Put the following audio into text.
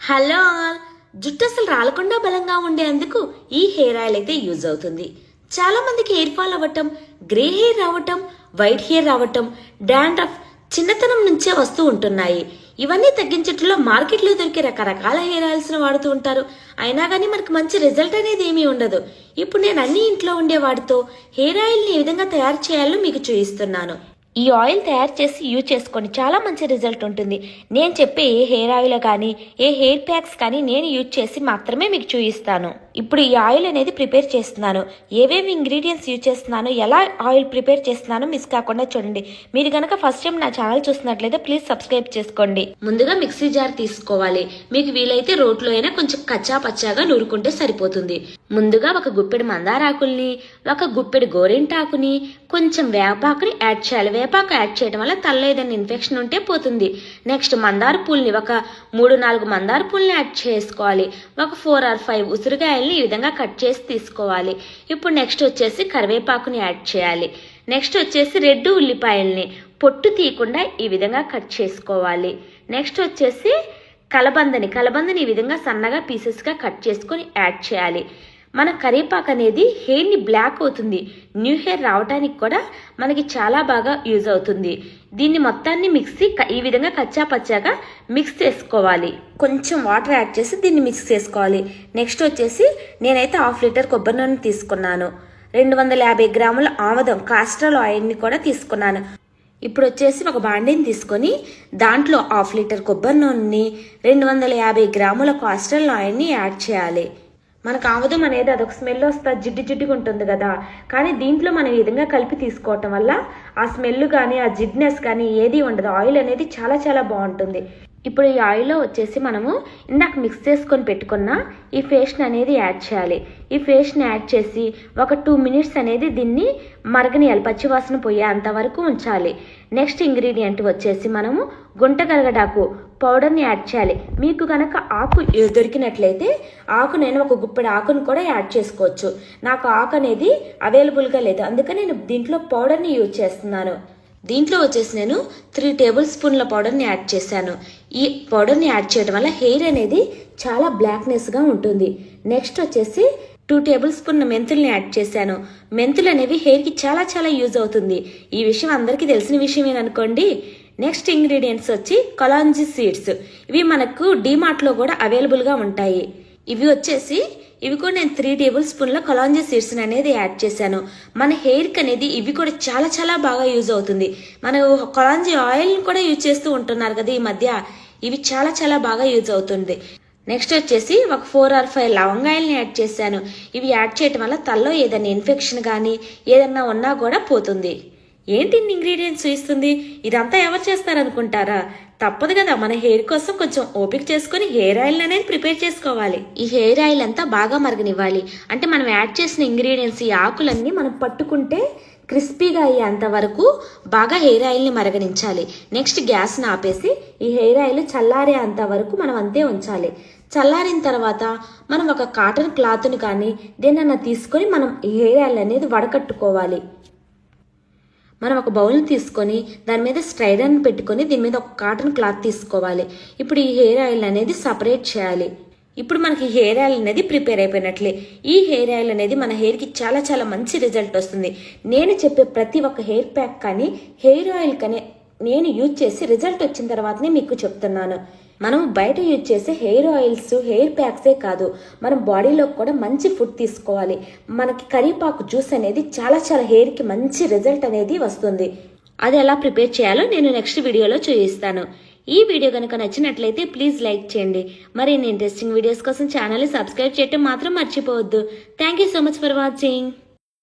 Hello all. జుట్టు అసలు రాలకుండా బలంగా ఉండేందుకు ఈ హెయిర్ ఆయిల్ అయితే యూజ్ అవుతుంది. చాలా మందికి హెయిర్ ఫాల్ అవ్వటం గ్రే హెయిర్ రావటం వైట్ హెయిర్ రావటం డాండ్రఫ్ చిన్నతనం నుంచే వస్తూ ఉంటున్నాయి. ఇవన్నీ తగ్గించట్లో మార్కెట్లో దొరికే రకరకాల హెయిర్ ఆయిల్స్ను వాడుతూ ఉంటారు. అయినా కానీ మనకు మంచి రిజల్ట్ అనేది ఏమీ ఉండదు. ఇప్పుడు నేను అన్ని ఇంట్లో ఉండే వాటితో హెయిర్ ఆయిల్ని ఏ విధంగా తయారు చేయాలో మీకు చూపిస్తున్నాను. ఈ ఆయిల్ తయారు చేసి యూజ్ చేసుకోండి చాలా మంచి రిజల్ట్ ఉంటుంది. నేను చెప్పే ఏ హెయిర్ ఆయిల్ కానీ ఏ హెయిర్ ప్యాక్స్ కానీ నేను యూజ్ చేసి మాత్రమే మీకు చూపిస్తాను. ఇప్పుడు ఈ ఆయిల్ అనేది ప్రిపేర్ చేస్తున్నాను. ఏవేవి ఇంగ్రీడియంట్స్ యూజ్ చేస్తున్నాను ఎలా ఆయిల్ ప్రిపేర్ చేస్తున్నానో మిస్ కాకుండా చూడండి. మీరు కనుక ఫస్ట్ టైం నా ఛానల్ చూస్తున్నట్లయితే ప్లీజ్ సబ్స్క్రైబ్ చేసుకోండి. ముందుగా మిక్సీ జార్ తీసుకోవాలి. మీకు వీలైతే రోట్లో అయినా కొంచెం కచ్చా పచ్చాగా నూరుకుంటే సరిపోతుంది. ముందుగా ఒక గుప్పెడు మందారాకుల్ని ఒక గుప్పెడు గోరింటాకుని కొంచెం వేపాకుని యాడ్ చేయాలి. వేపాకు యాడ్ చేయడం వల్ల తలలో ఏదైనా ఇన్ఫెక్షన్ ఉంటే పోతుంది. నెక్స్ట్ మందార పూల్ని ఒక మూడు నాలుగు మందార పూల్ని యాడ్ చేసుకోవాలి. ఒక ఫోర్ ఆర్ ఫైవ్ ఉసిరికాయల్ని ఈ విధంగా కట్ చేసి తీసుకోవాలి. ఇప్పుడు నెక్స్ట్ వచ్చేసి కరివేపాకుని యాడ్ చేయాలి. నెక్స్ట్ వచ్చేసి రెడ్ ఉల్లిపాయల్ని పొట్టు తీయకుండా ఈ విధంగా కట్ చేసుకోవాలి. నెక్స్ట్ వచ్చేసి కలబందని కలబందని ఈ విధంగా సన్నగా పీసెస్గా కట్ చేసుకొని యాడ్ చేయాలి. మన కరివేపాకు అనేది హెయిర్ని బ్లాక్ అవుతుంది. న్యూ హెయిర్ రావడానికి కూడా మనకి చాలా బాగా యూజ్ అవుతుంది. దీన్ని మొత్తాన్ని మిక్సీ ఈ విధంగా కచ్చా పచ్చాగా మిక్స్ చేసుకోవాలి. కొంచెం వాటర్ యాడ్ చేసి దీన్ని మిక్స్ చేసుకోవాలి. నెక్స్ట్ వచ్చేసి నేనైతే హాఫ్ లీటర్ కొబ్బరి నూనె తీసుకున్నాను. రెండు వందల యాభై గ్రాముల ఆముదం కాస్ట్రల్ ఆయిల్ని కూడా తీసుకున్నాను. ఇప్పుడు వచ్చేసి ఒక బాండీని తీసుకొని దాంట్లో హాఫ్ లీటర్ కొబ్బరి నూనెని రెండు వందల యాభై గ్రాముల కాస్ట్రల్ ఆయిల్ని యాడ్ చేయాలి. మనకు ఆముదం అనేది అదొక స్మెల్ వస్తుంది జిడ్డు జిడ్డుగా ఉంటుంది కదా. కానీ దీంట్లో మనం ఈ విధంగా కలిపి తీసుకోవటం వల్ల ఆ స్మెల్ కానీ ఆ జిడ్నెస్ కానీ ఏది ఉండదు. ఆయిల్ అనేది చాలా చాలా బాగుంటుంది. ఇప్పుడు ఈ ఆయిల్లో వచ్చేసి మనము ఇందాక మిక్స్ చేసుకొని పెట్టుకున్న ఈ ఫేస్ట్ని అనేది యాడ్ చేయాలి. ఈ ఫేస్ట్ని యాడ్ చేసి ఒక టూ మినిట్స్ అనేది దీన్ని మరగనియాలి పచ్చివాసన పోయేంత వరకు ఉంచాలి. నెక్స్ట్ ఇంగ్రీడియంట్ వచ్చేసి మనము గుంటగరగడాకు పౌడర్ని యాడ్ చేయాలి. మీకు కనుక ఆకు దొరికినట్లయితే ఆకు నేను ఒక గుప్పెడు ఆకును కూడా యాడ్ చేసుకోవచ్చు. నాకు ఆకు అనేది అవైలబుల్గా లేదు. అందుకని నేను దీంట్లో పౌడర్ని యూజ్ చేస్తున్నాను. దీంట్లో వచ్చేసి నేను త్రీ టేబుల్ స్పూన్ల పౌడర్ని యాడ్ చేశాను. ఈ పౌడర్ని యాడ్ చేయడం వల్ల హెయిర్ అనేది చాలా బ్లాక్నెస్గా ఉంటుంది. నెక్స్ట్ వచ్చేసి టూ టేబుల్ స్పూన్ మెంతుల్ని యాడ్ చేశాను. మెంతులు అనేవి హెయిర్కి చాలా చాలా యూజ్ అవుతుంది. ఈ విషయం అందరికీ తెలిసిన విషయమేననుకోండి. నెక్స్ట్ ఇంగ్రీడియంట్స్ వచ్చి కొలాంజీ సీడ్స్ ఇవి మనకు డీమార్ట్లో కూడా అవైలబుల్గా ఉంటాయి. ఇవి వచ్చేసి ఇవి కూడా నేను త్రీ టేబుల్ స్పూన్ల కొలాంజీ సీడ్స్ అనేది యాడ్ చేశాను. మన హెయిర్కి అనేది ఇవి కూడా చాలా చాలా బాగా యూజ్ అవుతుంది. మన కొలాంజి ఆయిల్ కూడా యూజ్ చేస్తూ ఉంటున్నారు కదా ఈ మధ్య. ఇవి చాలా చాలా బాగా యూజ్ అవుతుంది. నెక్స్ట్ వచ్చేసి ఒక ఫోర్ ఆర్ ఫైవ్ లవంగాయల్ని యాడ్ చేశాను. ఇవి యాడ్ చేయటం వల్ల తలలో ఏదైనా ఇన్ఫెక్షన్ కానీ ఏదన్నా ఉన్నా కూడా పోతుంది. ఏంటి ఇన్ని ఇంగ్రీడియంట్స్ ఇస్తుంది ఇదంతా ఎవరు చేస్తారనుకుంటారా? తప్పదు కదా మన హెయిర్ కోసం కొంచెం ఓపిక చేసుకొని హెయిర్ ఆయిల్ అనేది ప్రిపేర్ చేసుకోవాలి. ఈ హెయిర్ ఆయిల్ అంతా బాగా మరగనివ్వాలి. అంటే మనం యాడ్ చేసిన ఇంగ్రీడియంట్స్ ఈ ఆకులన్నీ మనం పట్టుకుంటే క్రిస్పీగా అయ్యేంత వరకు బాగా హెయిర్ ఆయిల్ని మరగనించాలి. నెక్స్ట్ గ్యాస్ని ఆపేసి ఈ హెయిర్ ఆయిల్ చల్లారే అంత వరకు మనం అంతే ఉంచాలి. చల్లారిన తర్వాత మనం ఒక కాటన్ క్లాత్ని కానీ దేనన్నా తీసుకొని మనం ఈ హెయిర్ ఆయిల్ అనేది వడకట్టుకోవాలి. మనం ఒక బౌల్ని తీసుకొని దాని మీద స్ట్రైడర్ని పెట్టుకొని దీని మీద ఒక కాటన్ క్లాత్ తీసుకోవాలి. ఇప్పుడు ఈ హెయిర్ ఆయిల్ అనేది సపరేట్ చేయాలి. ఇప్పుడు మనకి హెయిర్ ఆయిల్ అనేది ప్రిపేర్ అయిపోయినట్లే. ఈ హెయిర్ ఆయిల్ అనేది మన హెయిర్కి చాలా చాలా మంచి రిజల్ట్ వస్తుంది. నేను చెప్పే ప్రతి ఒక్క హెయిర్ ప్యాక్ కానీ హెయిర్ ఆయిల్ కానీ నేను యూజ్ చేసి రిజల్ట్ వచ్చిన తర్వాతనే మీకు చెప్తున్నాను. మనం బయట యూజ్ చేసే హెయిర్ ఆయిల్స్ హెయిర్ ప్యాక్సే కాదు. మనం బాడీలో కూడా మంచి ఫుడ్ తీసుకోవాలి. మనకి కరివేపాకు జ్యూస్ అనేది చాలా చాలా హెయిర్కి మంచి రిజల్ట్ అనేది వస్తుంది. అది ఎలా ప్రిపేర్ చేయాలో నేను నెక్స్ట్ వీడియోలో చూపిస్తాను. ఈ వీడియో కనుక నచ్చినట్లయితే ప్లీజ్ లైక్ చేయండి. మరిన్ని ఇంట్రెస్టింగ్ వీడియోస్ కోసం ఛానల్ని సబ్స్క్రైబ్ చేయటం మాత్రం మర్చిపోవద్దు. Thank you so much for watching